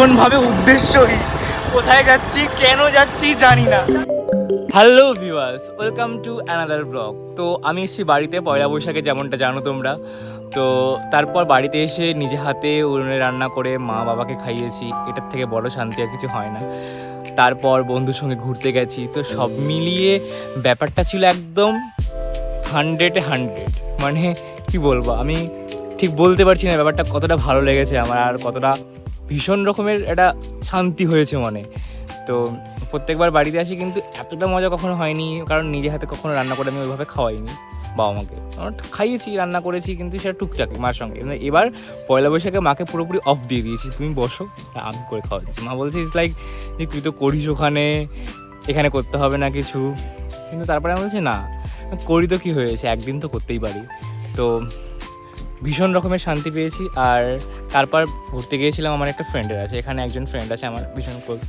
কোনভাবে উদ্দেশ্যই কোথায় যাচ্ছি, কেন যাচ্ছি জানি না। Hello viewers, welcome to another blog. তো আমি এসেছি বাড়িতে, পয়লা বৈশাখে যেমনটা জানো তোমরা। তো তারপর বাড়িতে এসে নিজে হাতে উনুনে রান্না করে মা বাবাকে খাইয়েছি। এটার থেকে বড় শান্তি আর কিছু হয় না। তারপর বন্ধুর সঙ্গে ঘুরতে গেছি। তো সব মিলিয়ে ব্যাপারটা ছিল একদম হান্ড্রেডে হান্ড্রেড মানে কি বলব, আমি ঠিক বলতে পারছি না ব্যাপারটা কতটা ভালো লেগেছে আমার আর কতটা ভীষণ রকমের একটা শান্তি হয়েছে মনে। তো প্রত্যেকবার বাড়িতে আসি কিন্তু এতটা মজা কখনো হয়নি, কারণ নিজে হাতে কখনো রান্না করে আমি ওইভাবে খাওয়াইনি বাবা মাকে। খাইয়েছি, রান্না করেছি, কিন্তু সেটা টুকটাক মার সঙ্গে। কিন্তু এবার পয়লা বৈশাখে মাকে পুরোপুরি অফ দিয়ে দিয়েছি, তুমি বসো আমি করে খাওয়াচ্ছি। মা বলছে ইটস লাইক যে তুই তো করিস ওখানে, এখানে করতে হবে না কিছু। কিন্তু তারপরে আমি বলছি, না, করি তো কী হয়েছে? একদিন তো করতেই পারি। তো ভীষণ রকমের শান্তি পেয়েছি আর তারপর ঘুরতে গিয়েছিলাম আমার একটা ফ্রেন্ডের আছে এখানে একজন ফ্রেন্ড আছে আমার, ভীষণ ক্লোজ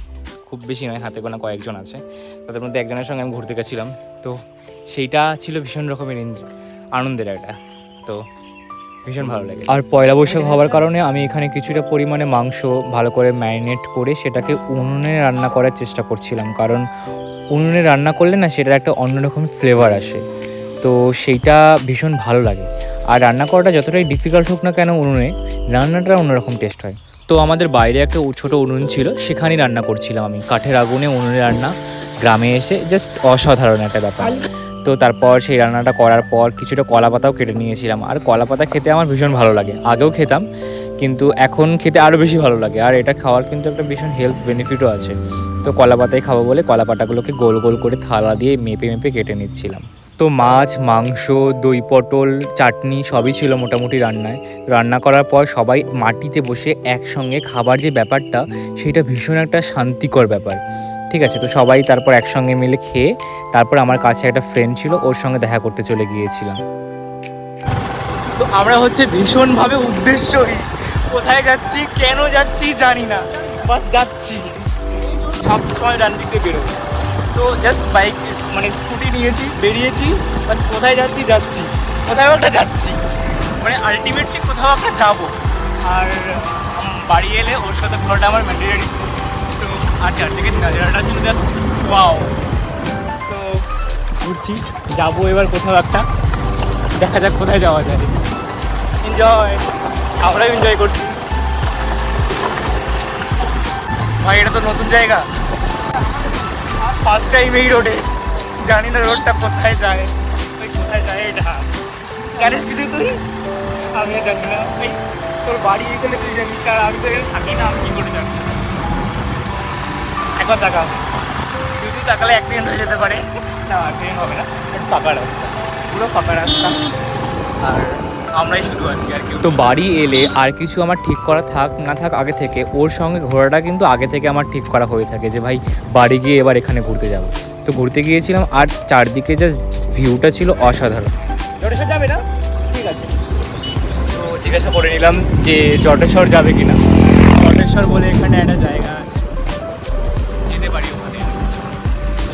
খুব বেশি নয়, হাতে গোনা কয়েকজন আছে। তাদের মধ্যে একজনের সঙ্গে আমি ঘুরতে গেছিলাম। তো সেইটা ছিল ভীষণ রকমের আনন্দের একটা। তো ভীষণ ভালো লাগে। আর পয়লা বৈশাখ হওয়ার কারণে আমি এখানে কিছুটা পরিমাণে মাংস ভালো করে ম্যারিনেট করে সেটাকে উনুনে রান্না করার চেষ্টা করছিলাম। কারণ উনুনে রান্না করলে না সেটার একটা অন্যরকম ফ্লেভার আসে। তো সেইটা ভীষণ ভালো লাগে। আর রান্না করাটা যতটাই ডিফিকাল্ট হোক না কেন উনুনে, রান্নাটা অন্যরকম টেস্ট হয়। তো আমাদের বাইরে একটা ছোটো উনুন ছিল, সেখানেই রান্না করছিলাম আমি। কাঠের আগুনে উনুনে রান্না, গ্রামে এসে জাস্ট অসাধারণ একটা ব্যাপার। তো তারপর সেই রান্নাটা করার পর কিছুটা কলা পাতাও কেটে নিয়েছিলাম। আর কলা পাতা খেতে আমার ভীষণ ভালো লাগে। আগেও খেতাম, কিন্তু এখন খেতে আরও বেশি ভালো লাগে। আর এটা খাওয়ার কিন্তু একটা ভীষণ হেলথ বেনিফিটও আছে। তো কলা পাতায় খাব বলে কলা পাতাগুলোকে গোল গোল করে থালা দিয়ে মেপে মেপে কেটে নিচ্ছিলাম। তো মাছ, মাংস, দই, পটল, চাটনি সবই ছিল মোটামুটি রান্নায়। রান্না করার পর সবাই মাটিতে বসে একসঙ্গে খাবার যে ব্যাপারটা, সেটা ভীষণ একটা শান্তিকর ব্যাপার। ঠিক আছে, তো সবাই তারপর একসঙ্গে মিলে খেয়ে, তারপর আমার কাছে একটা ফ্রেন্ড ছিল, ওর সঙ্গে দেখা করতে চলে গিয়েছিলাম। তো আমরা হচ্ছে ভীষণভাবে উদ্দেশ্যই কোথায় যাচ্ছি, কেন যাচ্ছি জানি না। বাস যাচ্ছি। সব সময় ডান দিকে বেরোবো। তো জাস্ট বাইক মানে স্কুটি নিয়েছি, বেরিয়েছি, বাস কোথায় যাচ্ছি যাচ্ছি। কোথাও একটা যাচ্ছি। মানে আলটিমেটলি কোথাও একটা যাব। আর বাড়ি এলে ওর সাথে ঘোরাটা আমার ম্যান্ডেটারি তো আর চারদিকে নাজারাটা ছিল জাস্ট ওয়াও তো ঘুরছি, যাব এবার কোথাও একটা। দেখা যাক কোথায় যাওয়া যায়। এনজয় আমরাও এনজয় করছি। ভাই, এটা তো নতুন জায়গা। ফার্স্ট টাইম এই রোডে জানি না রোডটা কোথায় যায়? ওই কোথায় যায় এটা জানিস কিছু তুই? আমিও জানি না। ওই তোর বাড়ি এখানে তুই জানিস আর আমি তো এখানে থাকি না আমি কি করে জানি? এখন তাকা তুই তাকালে অ্যাক্সিডেন্ট হয়ে যেতে পারে। না অ্যাক্সিডেন্ট হবে না। একটু ফাঁকা রাস্তা। পুরো ফাঁকা রাস্তা। আর আমরাই শুধু আছি আর কেউ তো বাড়ি এলে আর কিছু আমার ঠিক করা থাক না থাক আগে থেকে ওর সঙ্গে ঘোরাটা কিন্তু আগে থেকে আমার ঠিক করা হয়ে থাকে যে ভাই বাড়ি গিয়ে এবার এখানে ঘুরতে যাব। তো ঘুরতে গিয়েছিলাম আর চারদিকে জাস্ট ভিউটা ছিল অসাধারণ। জটেশ্বর যাবে না? ঠিক আছে। তো জিজ্ঞাসা করে নিলাম যে জটেশ্বর যাবে কিনা। জটেশ্বর বলে এখানে একটা জায়গা আছে। যেতে পারি ওখানে।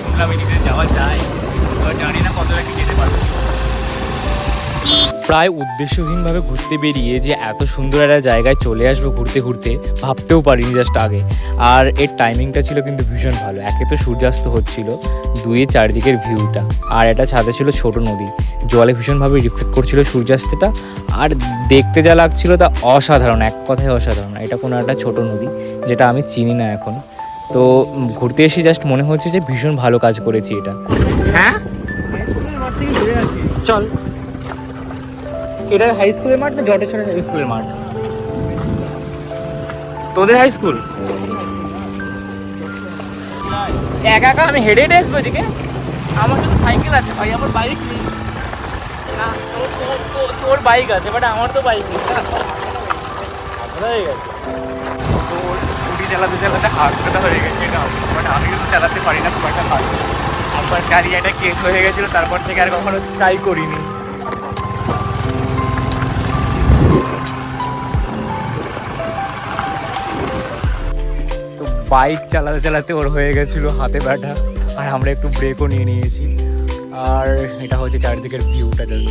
শুনলাম এদিকে যাওয়া যায়। জানি না কতটা কি যেতে পারব। প্রায় উদ্দেশ্যহীনভাবে ঘুরতে বেরিয়ে যে এত সুন্দর একটা জায়গায় চলে আসব ঘুরতে ঘুরতে ভাবতেও পারিনি জাস্ট আগে। আর এর টাইমিংটা ছিল কিন্তু ভীষণ ভালো। একে তো সূর্যাস্ত হচ্ছিল দুয়ে চারদিকের ভিউটা আর এটা ছাদে ছিল ছোট নদী। জলে ভীষণভাবে রিফ্লেক্ট করছিল সূর্যাস্তটা। আর দেখতে যা লাগছিল তা অসাধারণ এক কথায় অসাধারণ। এটা কোনো একটা ছোট নদী যেটা আমি চিনি না এখন। তো ঘুরতে এসে জাস্ট মনে হচ্ছে যে ভীষণ ভালো কাজ করেছি এটা। হ্যাঁ? চল। এটা হাই স্কুলের মাঠ না জটেশ্বরের হাই স্কুলের মাঠ? তোদের হাই স্কুল একা একা আমি হেঁটে হেঁটে আসব এদিকে? আমার শুধু সাইকেল আছে ভাই, আমার বাইক নেই। না, তোর- বাইক আছে বাট আমার তো বাইক নেই। হয়ে গেছে। তোর স্কুটি চালাতে চালাতে হাত কাটা হয়ে গেছে, এটা বাট আমি কিন্তু চালাতে পারি না, খুব একটা ভালো একবার চারি একটা কেস হয়ে গেছিল, তারপর থেকে আর কখনো ট্রাই করিনি। বাইক চালাতে চালাতে ওর হয়ে গেছিল হাতে ব্যাটা। আর আমরা একটু ব্রেকও নিয়ে নিয়েছি। আর এটা হচ্ছে চারিদিকের ভিউটা জাস্ট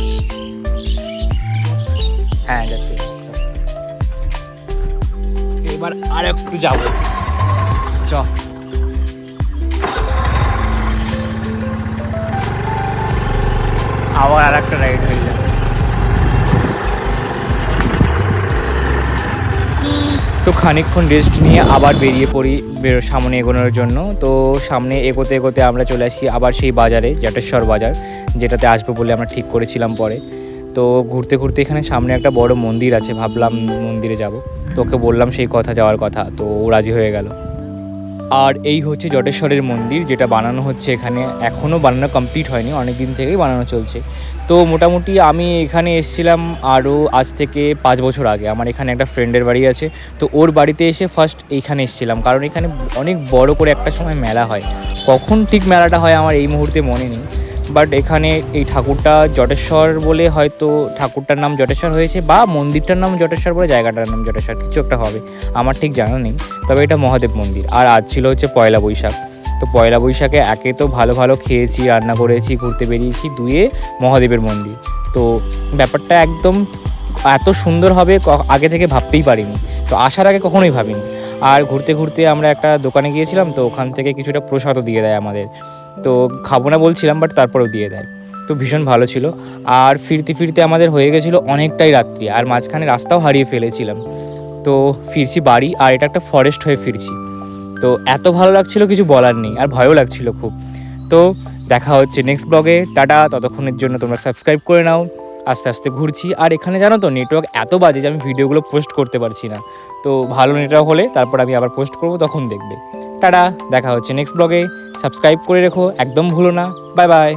হ্যাঁ যাচ্ছে এবার আর একটু যাব। চ। আবার আর একটা রাইড হয়ে যাবে। খানিকক্ষণ রেস্ট নিয়ে আবার বেরিয়ে পড়ি সামনে এগোনোর জন্য। তো সামনে এগোতে এগোতে আমরা চলে আসি আবার সেই বাজারে, জটেশ্বর বাজার, যেটাতে আসব বলে আমরা ঠিক করেছিলাম পরে। তো ঘুরতে ঘুরতে এখানে সামনে একটা বড় মন্দির আছে, ভাবলাম মন্দিরে যাব। তো ওকে বললাম সেই কথা, যাওয়ার কথা, তো ও রাজি হয়ে গেল। আর এই হচ্ছে জটেশ্বরের মন্দির, যেটা বানানো হচ্ছে এখানে। এখনও বানানো কমপ্লিট হয়নি অনেক দিন থেকেই বানানো চলছে। তো মোটামুটি আমি এখানে এসেছিলাম আরও আজ থেকে পাঁচ বছর আগে। আমার এখানে একটা ফ্রেন্ডের বাড়ি আছে। তো ওর বাড়িতে এসে ফার্স্ট এইখানে এসেছিলাম। কারণ এখানে অনেক বড় করে একটা সময় মেলা হয়। কখন ঠিক মেলাটা হয় আমার এই মুহূর্তে মনে নেই। বাট এখানে এই ঠাকুরটা জটেশ্বর বলে হয়তো ঠাকুরটার নাম জটেশ্বর হয়েছে বা মন্দিরটার নাম জটেশ্বর বলে জায়গাটার নাম জটেশ্বর, কিছু একটা হবে। আমার ঠিক জানা নেই। তবে এটা মহাদেব মন্দির। আর আজ ছিল হচ্ছে পয়লা বৈশাখ। তো পয়লা বৈশাখে একে তো ভালো ভালো খেয়েছি, রান্না করেছি, ঘুরতে বেরিয়েছি, দুয়ে মহাদেবের মন্দির। তো ব্যাপারটা একদম এত সুন্দর হবে আগে থেকে ভাবতেই পারিনি। তো আসার আগে কখনোই ভাবিনি। আর ঘুরতে ঘুরতে আমরা একটা দোকানে গিয়েছিলাম, তো ওখান থেকে কিছুটা প্রসাদও দিয়ে দেয় আমাদের। তো খাব না বলছিলাম বাট তারপরেও দিয়ে দেয়। তো ভীষণ ভালো ছিল। আর ফিরতে ফিরতে আমাদের হয়ে গেছিল অনেকটাই রাত্রি, আর মাঝখানে রাস্তাও হারিয়ে ফেলেছিলাম। তো ফিরছি বাড়ি, আর এটা একটা ফরেস্ট হয়ে ফিরছি। তো এত ভালো লাগছিল, কিছু বলার নেই, আর ভয়ও লাগছিল খুব। তো দেখা হচ্ছে নেক্সট ব্লগে টাটা, ততক্ষণের জন্য তোমরা সাবস্ক্রাইব করে নাও। আস্তে আস্তে ঘুরছি। আর এখানে জানো তো নেটওয়ার্ক এত বাজে যে আমি ভিডিওগুলো পোস্ট করতে পারছি না। তো ভালো নেটওয়ার্ক হলে তারপর আমি আবার পোস্ট করব, তখন দেখবে। টাটা দেখা হচ্ছে নেক্সট ব্লগে সাবস্ক্রাইব করে রেখো একদম ভুলো না। Bye bye